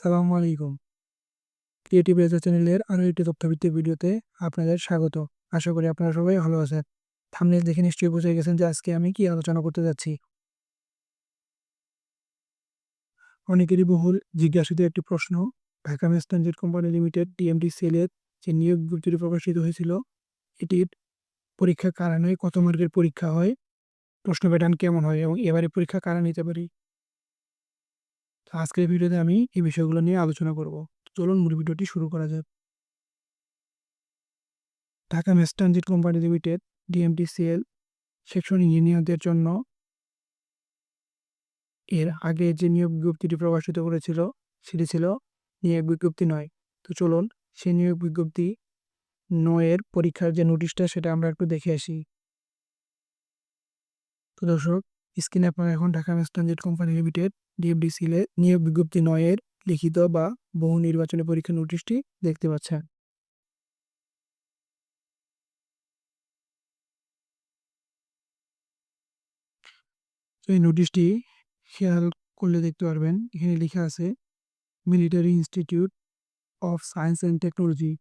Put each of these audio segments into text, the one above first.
আসসালামু আলাইকুম। ক্রিয়েটিভ রেজার চ্যানেলের আরও একটি তথ্যভিত্তিক ভিডিওতে আপনাদের স্বাগত। আশা করি আপনারা সবাই ভালো আছেন। থামনেল দেখে নিশ্চয়ই বুঝে গেছেন যে আজকে আমি কি আলোচনা করতে যাচ্ছি। অনেকেরই বহুল জিজ্ঞাসিত একটি প্রশ্ন Dhaka mass transit company limited DMD সেলের যে নিয়োগ বিজ্ঞপ্তিটি প্রকাশিত হয়েছিল, এটির পরীক্ষা কারা নয়, কত মার্কের পরীক্ষা হয়, প্রশ্ন প্যাটার্ন কেমন হয় এবং এবারে পরীক্ষা কারা নিতে পারি? তো আজকের ভিডিওতে আমি এই বিষয়গুলো নিয়ে আলোচনা করব। চলুন মূল ভিডিওটি শুরু করা যাক। Dhaka mass transit company limited DMTCL section ইঞ্জিনিয়ারদের জন্য এর আগে যে নিয়োগ বিজ্ঞপ্তিটি প্রকাশিত করেছিল, সেটি ছিল নিয়োগ বিজ্ঞপ্তি নয়। তো চলুন সেই নিয়োগ বিজ্ঞপ্তি নয়ের পরীক্ষার যে নোটিশটা, সেটা আমরা একটু দেখে আসি। তো দর্শক স্ক্রিনে আপনারা এখন Dhaka mass transit company limited DFDCL নিয়োগ বিজ্ঞপ্তি নয়ের লিখিত বা বহু নির্বাচনী পরীক্ষা নোটিশটি দেখতে পাচ্ছেন। এই নোটিশটি খেয়াল করলে দেখতে পারবেন, এখানে লেখা আছে, military institute of science and technology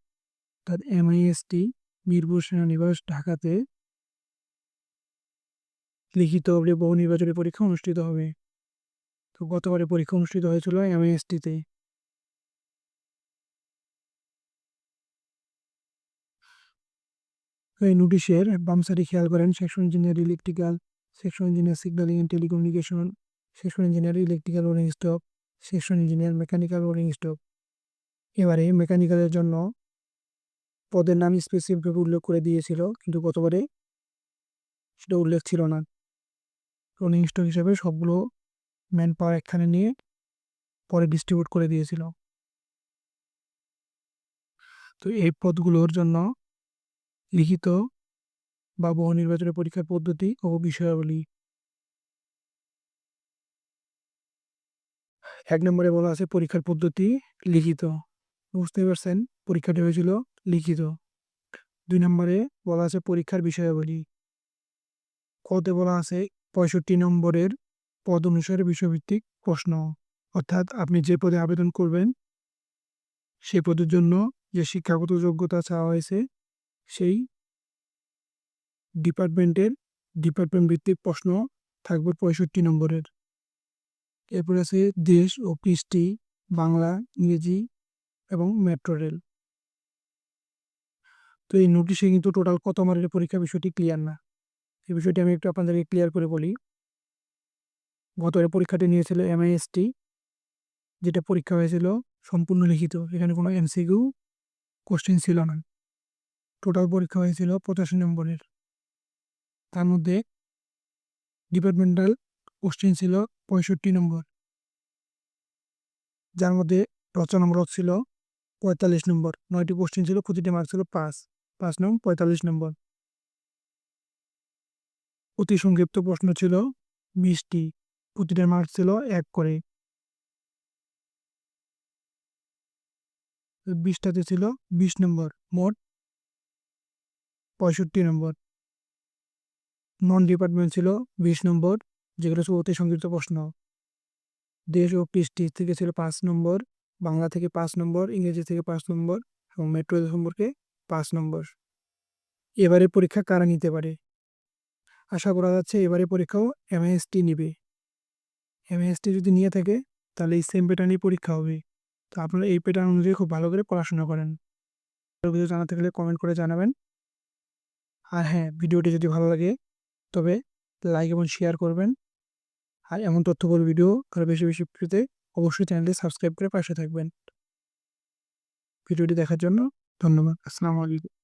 অর্থাৎ এমআইএসটি মিরপুর সেনানিবাস, ঢাকাতে লিখিত বহু নির্বাচনী পরীক্ষা অনুষ্ঠিত হবে। তো গতবারে পরীক্ষা অনুষ্ঠিত হয়েছিল এমএএসটিতে এই নোটিশের বাম সাইডে খেয়াল করেন section engineer electrical, section engineer signalling and telecommunication, section engineer electrical wiring stock, section engineer mechanical wiring stock. এবারে মেকানিক্যালের জন্য পদের নাম স্পেসিফিকভাবে উল্লেখ করে দিয়েছিল, কিন্তু গতবারে সেটা উল্লেখ ছিল না। রোলিং স্টক হিসাবে সবগুলো ম্যান পাওয়ার একখানে নিয়ে পরে ডিস্ট্রিবিউট করে দিয়েছিল। তো এই পদগুলোর জন্য লিখিত বা বহু নির্বাচনী পরীক্ষার পদ্ধতি ও বিষয়াবলী। এক নম্বরে বলা আছে পরীক্ষার পদ্ধতি লিখিত। বুঝতে পারছেন, পরীক্ষাটি হয়েছিল লিখিত। দুই নম্বরে বলা আছে পরীক্ষার বিষয়াবলী। কতে বলা আছে পঁয়ষট্টি নম্বরের পদ অনুসারে বিষয়ভিত্তিক প্রশ্ন। অর্থাৎ আপনি যে পদে আবেদন করবেন সেই পদের জন্য যে শিক্ষাগত যোগ্যতা চাওয়া হয়েছে, সেই ডিপার্টমেন্টের ডিপার্টমেন্ট ভিত্তিক প্রশ্ন থাকবে পঁয়ষট্টি নম্বরের। এরপর আছে দেশ ও কৃষ্টি, বাংলা, ইংরেজি এবং মেট্রো রেল। তো এই নোটিশে কিন্তু টোটাল কত মার্কের পরীক্ষা বিষয়টি ক্লিয়ার না। এই বিষয়টি আমি একটু আপনাদেরকে ক্লিয়ার করে বলি। গতরে পরীক্ষাটি নিয়েছিল এমআইএসটি যেটা পরীক্ষা হয়েছিল সম্পূর্ণ লিখিত, এখানে কোনো এমসিকিউ কোশ্চেন ছিল না। টোটাল পরীক্ষা হয়েছিল পঁচাশি নম্বরের। তার মধ্যে ডিপার্টমেন্টাল কোশ্চেন ছিল পঁয়ষট্টি নম্বর। যার মধ্যে রচনামূলক ছিল পঁয়তাল্লিশ নম্বর। নয়টি কোশ্চেন ছিল, প্রতিটি মার্ক ছিল পাঁচ। পাঁচ নং পঁয়তাল্লিশ নম্বর। অতি সংক্ষিপ্ত প্রশ্ন ছিল বিশটি প্রতিটা মার্ক ছিল এক করে। বিশটাতে ছিল বিশ নম্বর, মোট পঁয়ষট্টি নম্বর। নন ডিপার্টমেন্ট ছিল বিশ নম্বর, যেগুলো ছিল অতি সংক্ষিপ্ত প্রশ্ন। দেশ ও কৃষ্টি থেকে ছিল পাঁচ নম্বর, বাংলা থেকে পাঁচ নম্বর, ইংরেজি থেকে পাঁচ নম্বর এবং মেট্রো সম্পর্কে পাঁচ নম্বর। এবারে পরীক্ষা কারা নিতে পারে? আশা করা যাচ্ছে এবারে পরীক্ষাও এমএসটি নিবে। এমএসটি যদি নিয়ে থাকে, তাহলে এই সেম প্যাটার্নই পরীক্ষা হবে। তো আপনারা এই প্যাটার্ন অনুযায়ী খুব ভালো করে পড়াশোনা করেন। কিছু জানাতে গেলে কমেন্ট করে জানাবেন। আর হ্যাঁ ভিডিওটি যদি ভালো লাগে, তবে লাইক এবং শেয়ার করবেন। আর এমন তথ্যবল ভিডিও আরও বেশি বেশি পেতে অবশ্যই চ্যানেলটি সাবস্ক্রাইব করে পাশে থাকবেন। ভিডিওটি দেখার জন্য ধন্যবাদ। আসসালামু আলাইকুম।